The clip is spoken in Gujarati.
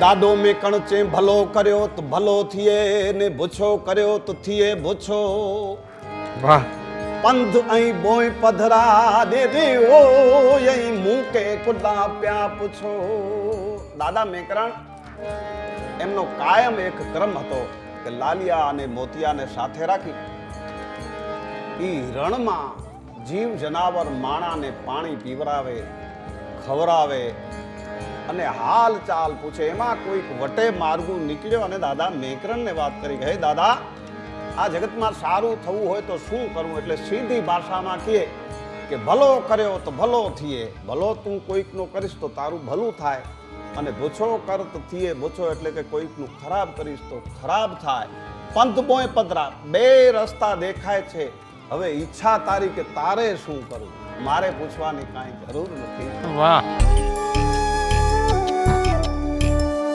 દાદો મેં કણચે ભલો કર્યો તો ભલો થિયે ને ભૂછો કર્યો તો થિયે ભૂછો. વાહ. પંથ અહીં બોય પધરા દે રે ઓ અહીં મૂકે કુડા પ્યા પૂછો. દાદા મેકરણ એમનો કાયમ એક ક્રમ હતો કે લાલિયા અને મોતિયાને સાથે રાખી. ઈ રણમાં જીવ જનાવર માણાને પાણી પીવરાવે ખવરાવે અને હાલ ચાલ પૂછે, એમાં કોઈક વટે માર્ગું નીકળ્યો? અને દાદા મેકરણને વાત કરી હે દાદા, આ જગતમાં સારું થવું હોય તો શું કરવું? એટલે સીધી ભાષામાં કહે કે, ભલો કર્યો તો ભલો થઈએ ભલો તું કોઈકનો કરીશ તો તારું ભલું થાય. અને ભૂછો કર તો થઈએ ભૂછો એટલે કે કોઈકનું ખરાબ કરીશ તો ખરાબ થાય. પંથ બોય પધરા બે રસ્તા દેખાય છે. હવે ઈચ્છા તારી કે તારે શું કરવું? મારે પૂછવાની કાંઈ જરૂર નથી. વાહ.